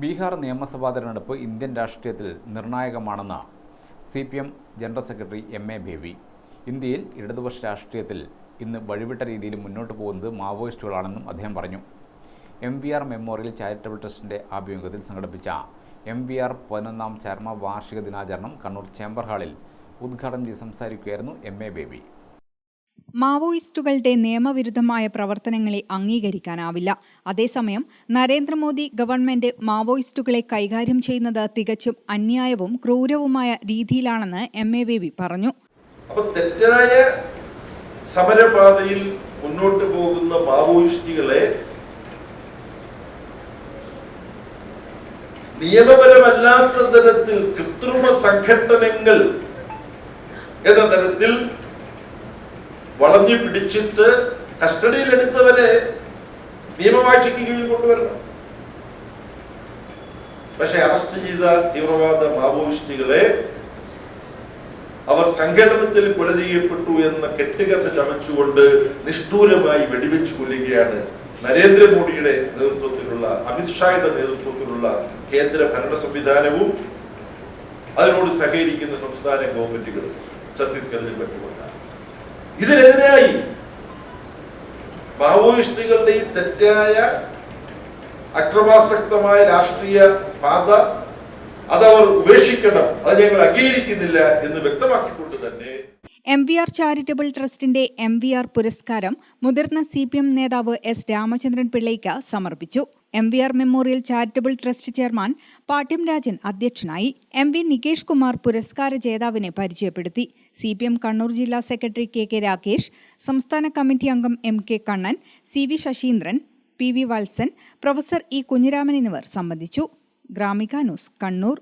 ബീഹാർ നിയമസഭാ തെരഞ്ഞെടുപ്പ് ഇന്ത്യൻ രാഷ്ട്രീയത്തിൽ നിർണായകമാണെന്ന് C P M general secretary M A Baby. ഇന്ത്യയിൽ ഇടതുപക്ഷ രാഷ്ട്രീയത്തിൽ ഇന്ന് വഴിവിട്ട രീതിയിൽ മുന്നോട്ട് പോകുന്നത് മാവോയിസ്റ്റുകളാണെന്നും അദ്ദേഹം പറഞ്ഞു. M V R memorial charitable ട്രസ്റ്റിന്റെ ആഭിമുഖ്യത്തിൽ സംഘടിപ്പിച്ച എം വി ആർ പതിനൊന്നാം ചരമ വാർഷിക ദിനാചരണം കണ്ണൂർ ചേംബർ ഹാളിൽ ഉദ്ഘാടനം ചെയ്ത് സംസാരിക്കുകയായിരുന്നു എം എ ബേബി. മാവോയിസ്റ്റുകളുടെ നിയമവിരുദ്ധമായ പ്രവർത്തനങ്ങളെ അംഗീകരിക്കാനാവില്ല. അതേസമയം നരേന്ദ്രമോദി ഗവൺമെന്റ് മാവോയിസ്റ്റുകളെ കൈകാര്യം ചെയ്യുന്നത് തികച്ചും അന്യായവും ക്രൂരവുമായ രീതിയിലാണെന്ന് എം എ ബേബി പറഞ്ഞു. തെറ്റായ സമരപാതയിൽ മുന്നോട്ട് പോകുന്ന മാവോയിസ്റ്റുകളെ നിയമപരമല്ലാത്ത തരത്തിൽ കൃത്രിമ സംഘടനകൾ എന്ന തരത്തിൽ വളഞ്ഞു പിടിച്ചിട്ട് കസ്റ്റഡിയിലെടുത്തവരെ നിയമവാഴ്ചയ്ക്ക് കീഴിൽ കൊണ്ടുവരണം. പക്ഷെ അറസ്റ്റ് ചെയ്ത തീവ്രവാദ മാവോയിസ്റ്റുകളെ അവർ സംഘടനത്തിൽ കൊല ചെയ്യപ്പെട്ടു എന്ന കെട്ടുകഥ ചമച്ചുകൊണ്ട് നിഷ്ഠൂരമായി വെടിവെച്ച് കൊല്ലുകയാണ് നരേന്ദ്രമോദിയുടെ നേതൃത്വത്തിലുള്ള അമിത്ഷായുടെ നേതൃത്വത്തിലുള്ള കേന്ദ്ര ഭരണ സംവിധാനവും അതിനോട് സഹകരിക്കുന്ന സംസ്ഥാന ഗവൺമെന്റുകളും ഛത്തീസ്ഗഡിൽ പറ്റുകൊണ്ടാണ് ഇതിനെതിരായി മാവോയിസ്റ്റുകളുടെ ഈ തെറ്റായ അക്രമാസക്തമായ രാഷ്ട്രീയ പാത അതവർ ഉപേക്ഷിക്കണം അത് ഞങ്ങൾ അംഗീകരിക്കുന്നില്ല എന്ന് വ്യക്തമാക്കിക്കൊണ്ട് തന്നെ എം വി ആർ ചാരിറ്റബിൾ ട്രസ്റ്റിന്റെ എം വി ആർ പുരസ്കാരം മുതിർന്ന സി പി എം നേതാവ് എസ് രാമചന്ദ്രൻ പിള്ളയ്ക്ക് സമർപ്പിച്ചു. M V R memorial charitable trust chairman Pattiam Rajan അധ്യക്ഷനായി. എം വി നികേഷ് കുമാർ പുരസ്കാര ജേതാവിനെ പരിചയപ്പെടുത്തി. സി പി എം കണ്ണൂർ ജില്ലാ സെക്രട്ടറി കെ കെ രാകേഷ് സംസ്ഥാന കമ്മിറ്റി അംഗം M K Kannan C V Sasindran P V Valsan professor E Kunhiraman എന്നിവർ സംബന്ധിച്ചു. ഗ്രാമിക ന്യൂസ് കണ്ണൂർ.